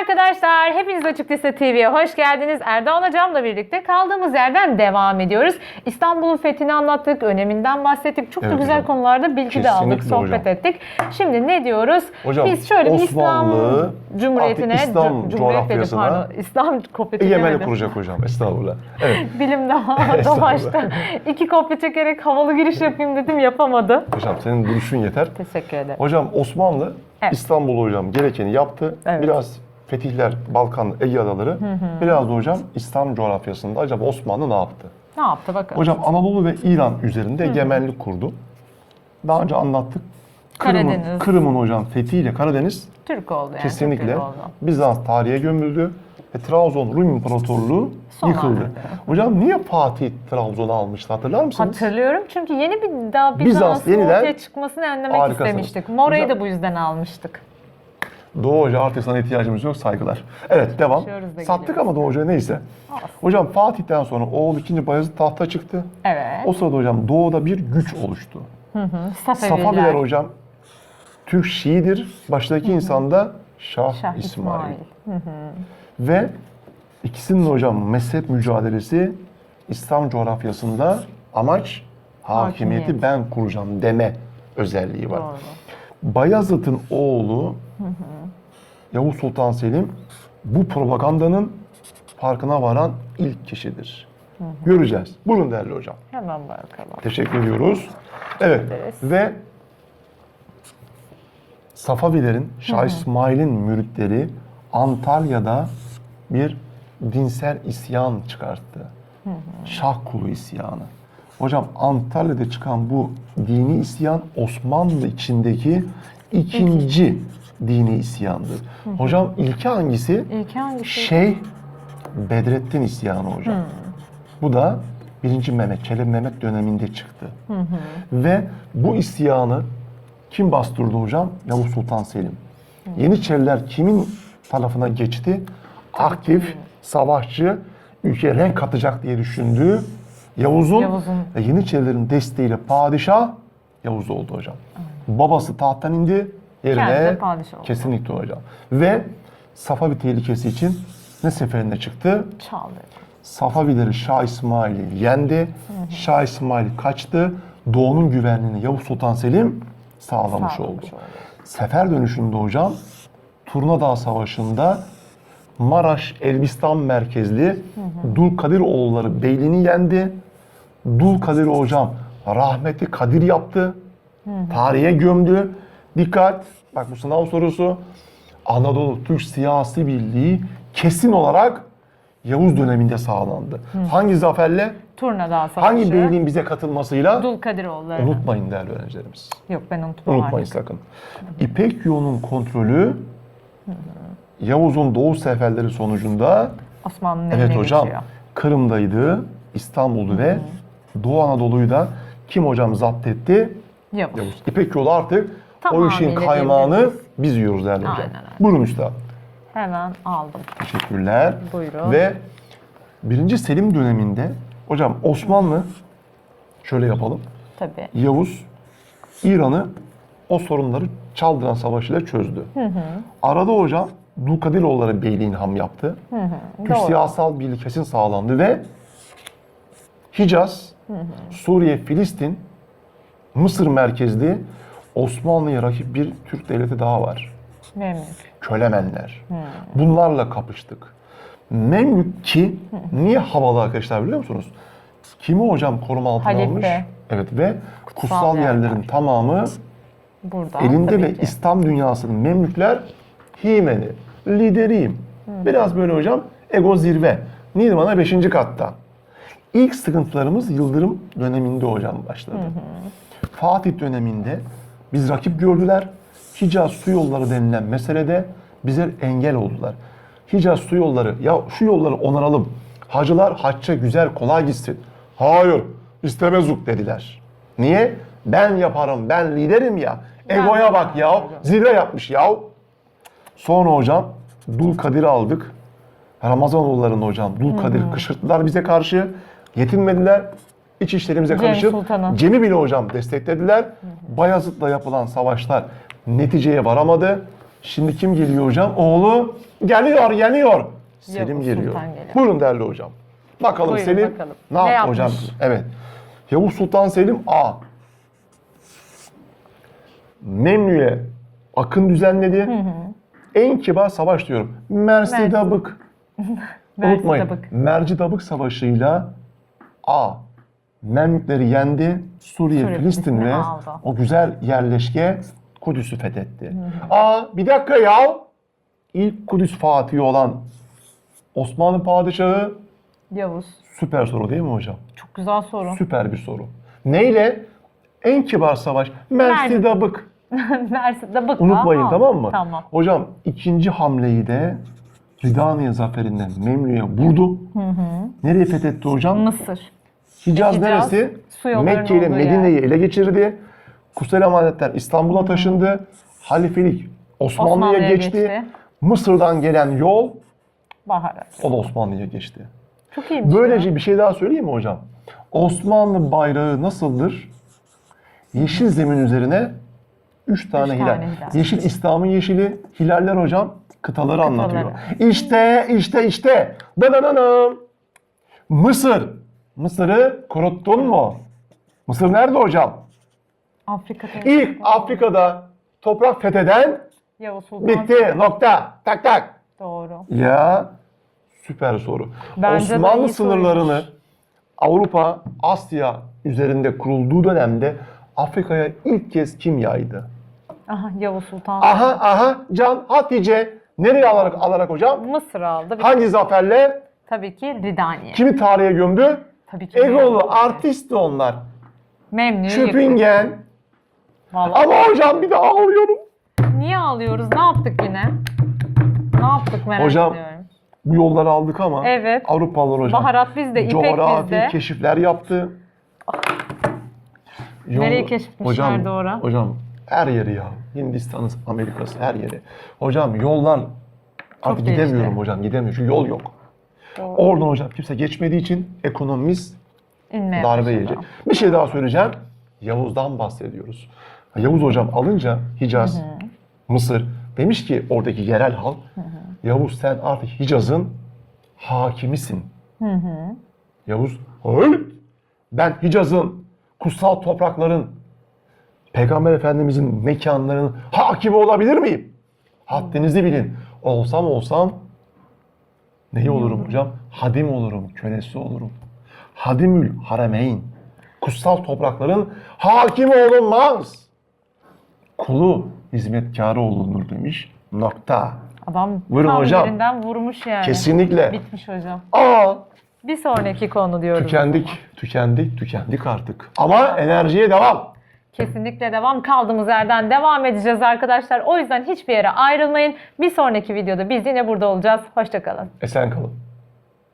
arkadaşlar, hepiniz Açık Lise TV'ye hoş geldiniz. Erdoğan Hocam'la birlikte kaldığımız yerden devam ediyoruz. İstanbul'un fethini anlattık, öneminden bahsettik. Çok da Evet güzel hocam. konularda bilgi de aldık, Kesinlikle sohbet hocam. ettik. Şimdi ne diyoruz? Hocam, Biz şöyle bir İslam Osmanlı Cumhuriyetine, İslam Cum- Cumhuriyet coğrafyasına pardon, İslam kopya Egemenlik çekemedim. kuracak hocam. Estağfurullah. Evet. Bilim daha başta. İki kopya çekerek havalı giriş yapayım dedim, yapamadı. Hocam senin duruşun yeter. Teşekkür ederim. Hocam Osmanlı Evet. İstanbul hocam gerekeni yaptı. Evet. Biraz fetihler, Balkan, Ege adaları. Biraz da hocam İslam coğrafyasında acaba Osmanlı ne yaptı? Ne yaptı bakalım. Hocam Anadolu ve İran üzerinde egemenlik kurdu. Daha önce anlattık. Kırım'ın, Karadeniz. Kırım'ın hocam fethiyle Karadeniz Türk oldu yani. kesinlikle Türk oldu. Bizans tarihe gömüldü ve Trabzon Rum İmparatorluğu Sona yıkıldı. erdi. Hocam niye Fatih Trabzon'u almıştı hatırlar mısınız? Hatırlıyorum çünkü yeni bir daha Bizans Bizans'ın yeniden ortaya çıkmasını önlemek harikasınız. istemiştik. Mora'yı Hocam- da bu yüzden almıştık. Doğu Hoca artık sana ihtiyacımız yok saygılar. Evet devam. Sattık ama Doğu Hoca'ya neyse. Hocam Fatih'ten sonra oğul 2. Bayezid tahta çıktı. Evet. O sırada hocam Doğu'da bir güç oluştu. Safeviler. Safaviler hocam Türk Şii'dir. Baştaki insan da Şah, Şah İsmail. İsmail. Ve ikisinin hocam mezhep mücadelesi İslam coğrafyasında amaç hakimiyeti Hakimiyet. ben kuracağım deme özelliği var. Doğru. Bayezid'in oğlu Yavuz Sultan Selim bu propagandanın farkına varan ilk kişidir. Göreceğiz. Buyurun değerli hocam. Hemen bakalım. Teşekkür ediyoruz. Evet ederiz. ve Safavilerin, Şah İsmail'in müritleri Antalya'da bir dinsel isyan çıkarttı. Şah kulu isyanı. Hocam Antalya'da çıkan bu dini isyan Osmanlı içindeki ikinci dini isyandır. Hocam ilki hangisi? İlki hangisi? Şeyh Bedrettin isyanı hocam. Bu da 1. Mehmet, Çelebi Mehmet döneminde çıktı. Ve bu isyanı kim bastırdı hocam? Yavuz Sultan Selim. Yeniçeriler kimin tarafına geçti? Aktif, savaşçı, ülkeye renk katacak diye düşündüğü Yavuz'un Yavuz'un. Yeniçerilerin desteğiyle padişah Yavuz oldu hocam. Babası tahttan indi, yerine de padişah oldu. kesinlikle hocam. Ve Safavi tehlikesi için ne seferine çıktı? Çaldı. Safavileri Şah İsmail'i yendi. Şah İsmail kaçtı. Doğu'nun güvenliğini Yavuz Sultan Selim sağlamış, Sağlamış oldu. oldu. Sefer dönüşünde hocam Turnadağ Savaşı'nda Maraş, Elbistan merkezli Dulkadiroğulları Beyliğini yendi. Dulkadir hocam rahmeti Kadir yaptı. Tarihe gömdü. Dikkat! Bak bu sınav sorusu. Anadolu Türk siyasi birliği kesin olarak Yavuz döneminde sağlandı. Hangi zaferle? Turnadağ Savaşı. Hangi beyliğin bize katılmasıyla? Dulkadiroğulları. Unutmayın değerli öğrencilerimiz. Yok ben unutmam Unutmayın artık. sakın. İpek yolunun kontrolü Yavuz'un doğu seferleri sonucunda Osmanlı'nın evet eline hocam geçiyor. Kırım'daydı, İstanbul'du ve Doğu Anadolu'yu da kim hocam zapt etti? Yavuz. Yavuz. İpek yolu artık o Tamamıyla işin kaymağını diyebiliriz. biz yiyoruz değerli hocam. Aynen öyle. Buyurun üstad. Hemen aldım. Teşekkürler. Buyurun. Ve 1. Selim döneminde hocam Osmanlı şöyle yapalım. Tabii. Yavuz İran'ı o sorunları çaldıran savaşıyla çözdü. Arada hocam Dulkadiroğulları Beyliğin ham yaptı. Türk Doğru. siyasal birlik kesin sağlandı ve Hicaz, Suriye, Filistin, Mısır merkezli Osmanlı'ya rakip bir Türk devleti daha var. Memnun. Kölemenler. Bunlarla kapıştık. Memlük ki niye havalı arkadaşlar biliyor musunuz? Kimi hocam koruma altına Halife. almış? Evet ve kutsal, Kutsal yerler. yerlerin tamamı Burada elinde ve ki. İslam dünyasının Memlükler himeni, lideriyim. Biraz böyle hocam ego zirve. Nirvana 5. katta. İlk sıkıntılarımız Yıldırım döneminde hocam başladı. Fatih döneminde biz rakip gördüler. Hicaz su yolları denilen meselede bize engel oldular. Hicaz su yolları, ya şu yolları onaralım. Hacılar hacca güzel, kolay gitsin. Hayır, istemezuk dediler. Niye? Ben yaparım, ben liderim ya. Egoya bak ya, zirve yapmış ya. Sonra hocam Dul Kadir'i aldık. Ramazanoğullarını hocam Dul Kadir kışırttılar bize karşı. Yetinmediler. İç işlerimize Cem karışıp. Cem'i bile hocam desteklediler. Bayezid'le yapılan savaşlar neticeye varamadı. Şimdi kim geliyor hocam? Oğlu geliyor, geliyor. Selim Yavuz geliyor. Sultan geliyor. Buyurun değerli hocam. Bakalım Buyurun Selim bakalım. ne, Ne yaptı hocam? Evet. Yavuz Sultan Selim A. Memnun'e akın düzenledi. En kibar savaş diyorum. Mersi Mersi. Dabık. Mersi Unutmayın. Dabık. Merci Dabık Savaşı'yla A. Memlükleri yendi. Suriye, Suriye, Filistin ve aldı. o güzel yerleşke Kudüs'ü fethetti. A. Bir dakika ya. İlk Kudüs Fatihi olan Osmanlı Padişahı Yavuz. süper soru değil mi hocam? Çok güzel soru. Süper bir soru. Neyle? En kibar savaş. Merci. Dabık. Mersi de bak. Unutmayın tamam mı? Tamam. Hocam ikinci hamleyi de Ridaniye zaferinden Memlü'ye vurdu. Nereye fethetti hocam? Mısır. Hicaz, Hicaz, neresi? Mekke ile Medine'yi ele geçirdi. Kutsal emanetler İstanbul'a taşındı. Halifelik Osmanlı'ya Osmanlı'ya geçti. geçti. Mısır'dan gelen yol Baharat. o da Osmanlı'ya geçti. Çok iyiymiş. Böylece bir şey daha söyleyeyim mi hocam? Osmanlı bayrağı nasıldır? Yeşil zemin üzerine üç tane Üç hilal. tane hilal. Yeşil İslam'ın yeşili, hilaller hocam kıtaları, Kıtaları. anlatıyor. İşte, işte, işte. Dananam. Mısır. Mısır'ı kuruttun mu? Mısır nerede hocam? Afrika'da. İlk Afrika'da toprak fetheden Yavuz Sultan. bitti. Nokta. Tak tak. Doğru. Ya süper soru. Bence Osmanlı sınırlarını soruymuş. Avrupa, Asya üzerinde kurulduğu dönemde Afrika'ya ilk kez kim yaydı? Aha Yavuz Sultan. Aha aha Can Hatice nereye alarak alarak hocam? Mısır aldı. Bir- Hangi zaferle? Tabii ki Ridaniye. Kimi tarihe gömdü? Tabii ki. Egolu, artistti onlar. Memnun'u yıktı. Şüpingen. Vallahi. Ama hocam bir de ağlıyorum. Niye ağlıyoruz? Ne yaptık yine? Ne yaptık merak Hocam, ediyorum. Bu yolları aldık ama Evet. Avrupalılar hocam. Baharat bizde, ipek coğrafi bizde. keşifler yaptı. Yol- Nereyi keşfetmişlerdi ora? Hocam her yeri ya. Hindistan'ı, Amerika'sı her yeri. Hocam yollar artık değişti. gidemiyorum hocam gidemiyorum. Çünkü yol yok. Doğru. Oradan hocam kimse geçmediği için ekonomimiz İnmeye darbe yiyecek. Bir şey daha söyleyeceğim. Yavuz'dan bahsediyoruz. Yavuz hocam alınca Hicaz, Mısır demiş ki oradaki yerel halk Yavuz sen artık Hicaz'ın hakimisin. Yavuz hayır ben Hicaz'ın kutsal toprakların Peygamber Efendimizin mekanlarının hakimi olabilir miyim? Haddinizi bilin. Olsam olsam neyi olurum hocam? Hadim olurum, kölesi olurum. Hadimül Haremeyn. Kutsal toprakların hakimi olunmaz. Kulu hizmetkarı olunur demiş. Nokta. Adam Buyurun tam hocam. yerinden vurmuş yani. Kesinlikle. Bitmiş hocam. Aa, Bir sonraki konu diyoruz. tükendik, tükendik, tükendik artık. Ama enerjiye devam. Kesinlikle devam. Kaldığımız yerden devam edeceğiz arkadaşlar. O yüzden hiçbir yere ayrılmayın. Bir sonraki videoda biz yine burada olacağız. Hoşçakalın. Esen kalın.